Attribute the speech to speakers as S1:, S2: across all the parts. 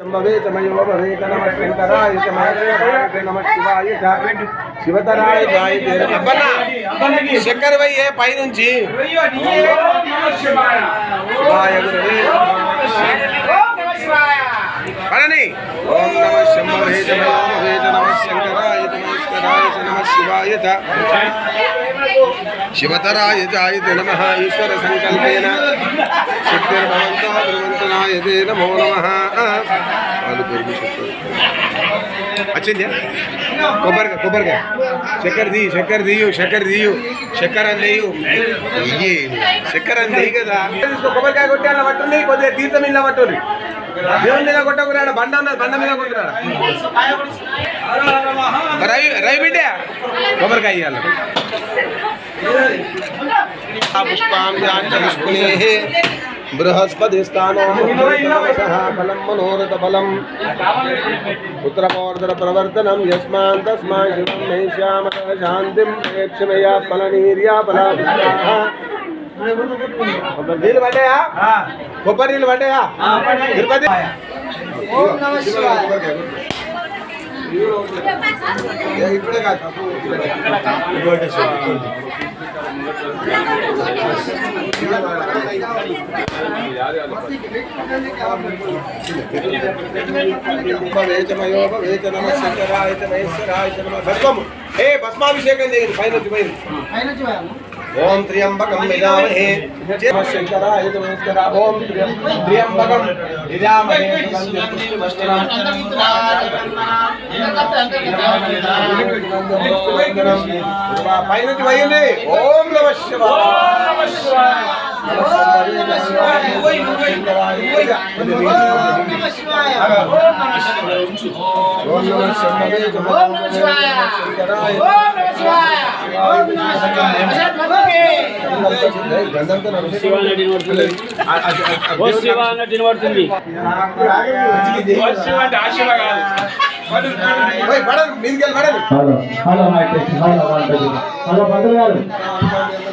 S1: శంభవే భవేత నమ శంకరాయ చమయ నమ శివాయ శివతరాయ జాయతే అబ్బన్న శంకర్ భయ్యే పైనుంచి శివాయ గురవే పడని ఓం నమ భవేత నమ శంకరాయ నమస్కరాయ నమ శివాయ శివతరాయ జాయతే నమ ఈశ్వర సంకల్పేన నమో నమ వాళ్ళు పెరుగు వచ్చింది కొబ్బరికాయ కొబ్బరికాయ చక్కెర దియ్యు చక్కెర దియ్యు చక్కెర దియ్యు చక్కెర ఇయ్యి చక్కెర దియ్యి కదా కొబ్బరికాయ కొట్టి అలా పట్టుంది కొద్దిగా తీర్థం ఇలా పట్టుంది దేవుని మీద కొట్టకురాడు బండ ఉన్నది బండ మీద రవి రవి బిడ్డ కొబ్బరికాయ ఇవ్వాలి పుష్పాంజాంజలిష్పుణే బృహస్పతి స్థానో ఫలం మనోరథ ఫలం పుత్రమోర్ధర ప్రవర్తనం యస్మాన్ తస్మా శివం మేష్యామ శాంతిం ప్రేక్షమయా ఫలనీర్యా ఫలా నీళ్ళు పడ్డాయా కొబ్బరి నీళ్ళు పడ్డాయా తిరుపతి ఇప్పుడే కాదు భస్మాభిషేకం చేయండి పైన వచ్చి పైన ఓం త్ర్యంబకం విజామహే శంకరాయ నమస్కర. ఓం త్ర్యంబకం పుష్టిమస్తరం పైన పోయింది ఓం నమ శివాయ. ఓం నమ శివాయ గంధంతో
S2: ఓ శివ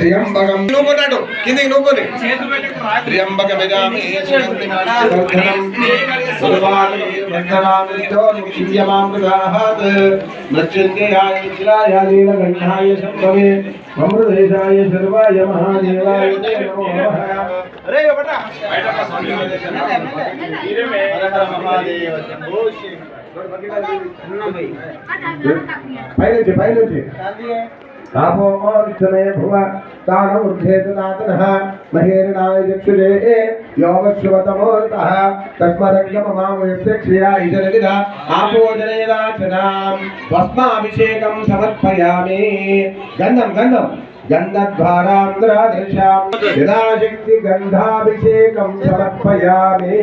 S2: ఆ శివ కాదు
S1: పడదు మీదికెళ్ళి పడదు
S3: hello hello mike test hello mike test hello పంతులు గారు
S1: కాలభైరవదర్శనం ప్రయాగే మాధవం కృష్ణ ఏకబిల్వం శివార్పణం త్ర్యంబకం నూకున్నాడు కిందికి నూకుని త్ర్యంబకమిదామి మృత్యుంజయాయ విశ్రాయ నీలకంఠాయ శంభవే అమృతేశాయ సర్వాయ మహాదేవాయ తే నమో నమః आपो ओरिष्ठमे भुव तान ऊर्धे दातनः महेरणाय चक्षुरे योगश्रुवतमूर्तः तस्मरङ्गममावयस्य क्षया इजनगिदा आपो जनयदाचनां वस्माभिषेकं समर्पयामि। गन्धं गन्धं गन्धद्वारान्ध्राधीशां यदा शक्ति गन्धाभिषेकं समर्पयामि।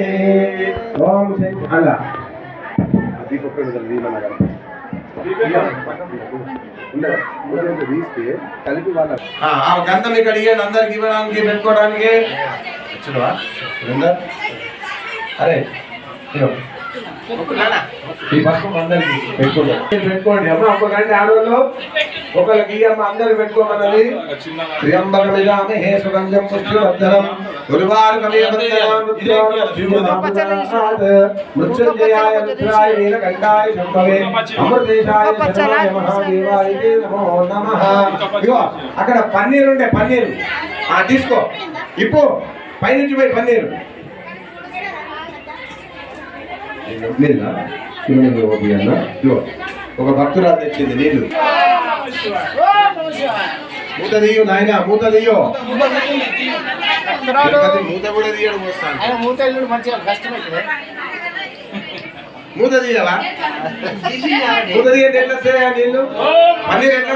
S1: ॐ शक्ति अल दीपक కలిపి వాళ్ళ ఆ గంధం ఇక్కడ ఇవ్వండి అందరికి ఇవ్వడానికి పెట్టుకోవడానికి. వచ్చినవా? అరే ఈ పసుపు అందరికి పెట్టుకోండి. పెట్టుకోండి. అమ్మ ఒక గంట ఆడవాళ్ళు ఒకరికి అమ్మ అందరు పెట్టుకోమన్నది. త్ర్యంబకమిదామి హే సుగంధం గురువారు మృత్యుంజయాయ రుద్రాయ నీలకంఠాయ శంభవే అమృతేశాయ మహాదేవాయ నమో నమః. ఇగో అక్కడ పన్నీరు ఉండే పన్నీరు. ఆ తీసుకో. ఇప్పు పైనుంచి పోయి పన్నీరు. అన్న? ఒక భక్తురాలు తెచ్చింది నీళ్ళు. మూత తీయు నాయన మూత తీయు. మూత కూడా తీయడం వస్తాను. మూత తీయాలా? మూత తీయండి ఎట్లా ఆ నీళ్ళు? పన్నీర్ ఎట్లా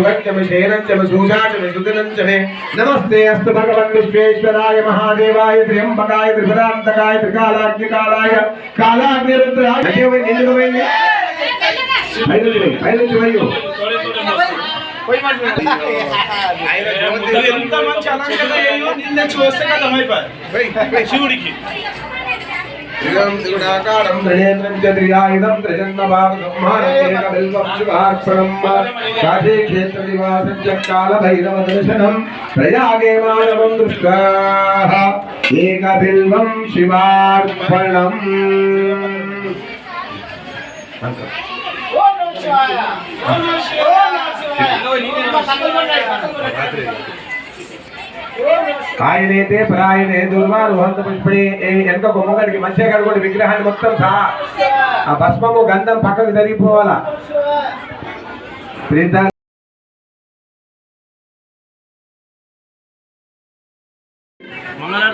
S1: सुगञ्च मे शयनञ्च मे सूजाच मे सुदिनञ्च मे नमस्ते अस्तु भगवन् विश्वेश्वराय महादेवाय त्र्यम्बकाय त्रिपुरान्तकाय त्रिकालाग्निकालाय कालाग्निरुद्राय అయ్యో ఎందుకు పోయింది పైనుంచి పోయి పైనుంచి పోయి
S2: నువ్వు ఎంత మంచి అలంకరణ చేయో నిన్ను చూస్తే కదా అయిపోయి त्रिगं
S1: त्रिगुणाकारं त्रिनेत्रं च त्रियायुधं त्रिजन्मभावब्रह्माणेकबिल्वक्षुभाक्षरं काशीक्षेत्रनिवासं च कालभैरवदर्शनं प्रयागे मानवं दृष्टाः एकबिल्वं शिवार्पणम् ओम नमः शिवाय ओम नमः शिवाय ఆయనైతే ప్రాయనే దుర్వారు వంత పుష్పడి ఎంత గుమ్మగడికి మంచిగా కడుకోండి విగ్రహాన్ని మొత్తం ఆ భస్మము గంధం పక్కకు జరిగిపోవాలా ప్రీత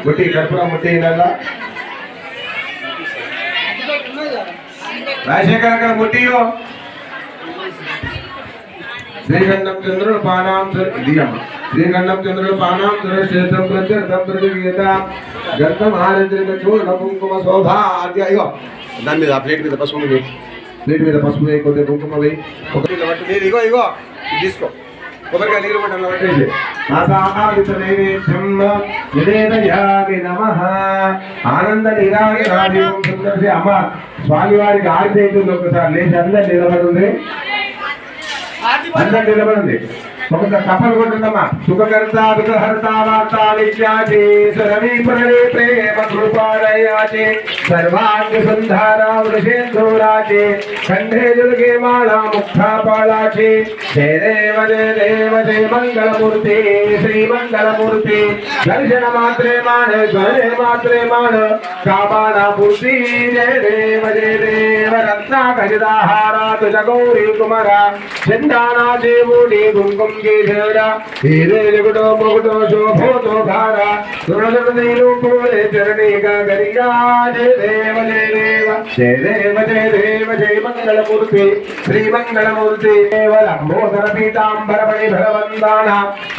S1: ముట్టి కర్పూరం ముట్టి రాజశేఖర్ అక్కడ ముట్టియో. శ్రీగంధం చంద్రుడు పానాం ఇది అమ్మ శ్రీగంధం చంద్రుడు పానాం సురక్షేత్రం ప్రత్యర్థం ప్రతిగీత గంధం ఆరంజలిక చూర్ణ కుంకుమ శోభ ఆద్య. ఇగో దాని మీద ఆ ప్లేట్ మీద పసుపు ప్లేట్ మీద పసుపు వేయి కొద్దిగా కుంకుమ వేయి. ఇగో ఇగో తీసుకో. కొబ్బరికాయ నీళ్ళు అలా పట్టేసి ఆసాదిత నైవేద్యం నివేదయామి నమః. ఆనంద నిరాగి సుందరసి అమ్మ. స్వామివారికి ఆర్తి అవుతుంది ఒకసారి లేచి అందరు నిలబడుంది అందరు నిలబడింది ఒకసారి కప్పలు కొట్టుందమ్మా సుఖకర్త దుఃఖహర్త వార్తాళిత్యాచే సరవి ప్రణే ప్రేమ సర్వాంగ సంధార వృషేందోరాచే కంఠే దుర్గే మాళా ముక్తా పాళాచే జయ దేవ జయ దేవ జయ మంగళమూర్తి శ్రీ మంగళమూర్తి దర్శన మాత్రే మాణ ధ్వనే మాత్రే మాణ కామాన పూర్తి జయ దేవ జయ దేవ రత్నా ఖజితాహారా తుజ గౌరీ కుమర చందానా దేవుడి కుంకుమ కేశడ హీరే జగుడో మొగుడో శోభోతో ధార సురదుడు పూలే చరణీగా గరిగా జయ దేవ జయ దేవ జయ దేవ జయ దేవ జయ మంగళమూర్తి శ్రీ మంగళమూర్తి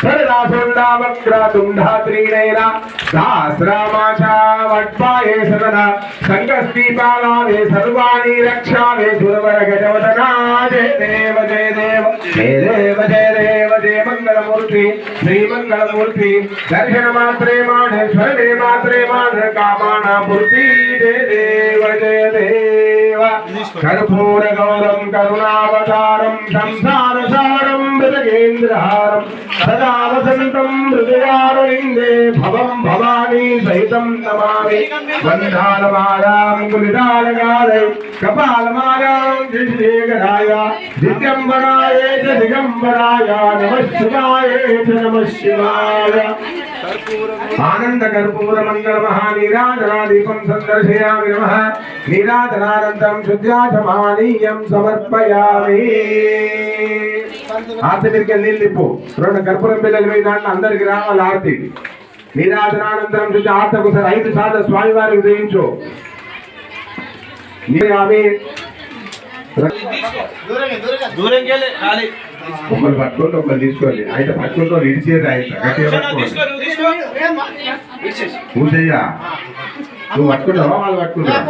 S1: సరదాసుండా త్రీణైన వడ్పాయే సదన సంగస్తీపాలావే సర్వాణి రక్షావే సురవర గజవదనా జయ దేవ జయ దేవ జయ దేవ జయ దేవ మంగళమూర్తి దర్శన మాత్రే మాణ స్వరే మాత్రే మాణ కామాణ పూర్తి జయ దేవ. జయ దేవ కర్పూర గౌరం కరుణావతారం సంసార సారం మృగేంద్రహారం సదావసంతం హృదయారవిందే భవం భవానీ సహితం నమామి వందాలమాలాం కులిదాలగాలై కపాలమాలాం దిశేఖరాయ దిగంబరాయ దిగంబరాయ నమ శివాయ చ నమ శివాయ ఆనంద కర్పూర మంగళ మహానీరాజనా దీపం సందర్శయామి నమ నీరాజనానందం శుద్ధ్యాచమానీయం సమర్పయామి ఆర్తి మీదకి రెండు కర్పూరం పిల్లలు దాంట్లో అందరికి రావాలి ఆర్తి. శుద్ధి ఆర్తకు సార్ ఐదు సార్లు స్వామివారికి ఒకరు పట్టుకొని ఒకరు తీసుకోండి. ఆయన పట్టుకుంటూ ఇడిచేది ఆయన పట్టుకోండి
S2: నువ్వు
S1: పట్టుకుంటావా? వాళ్ళు పట్టుకుంటావా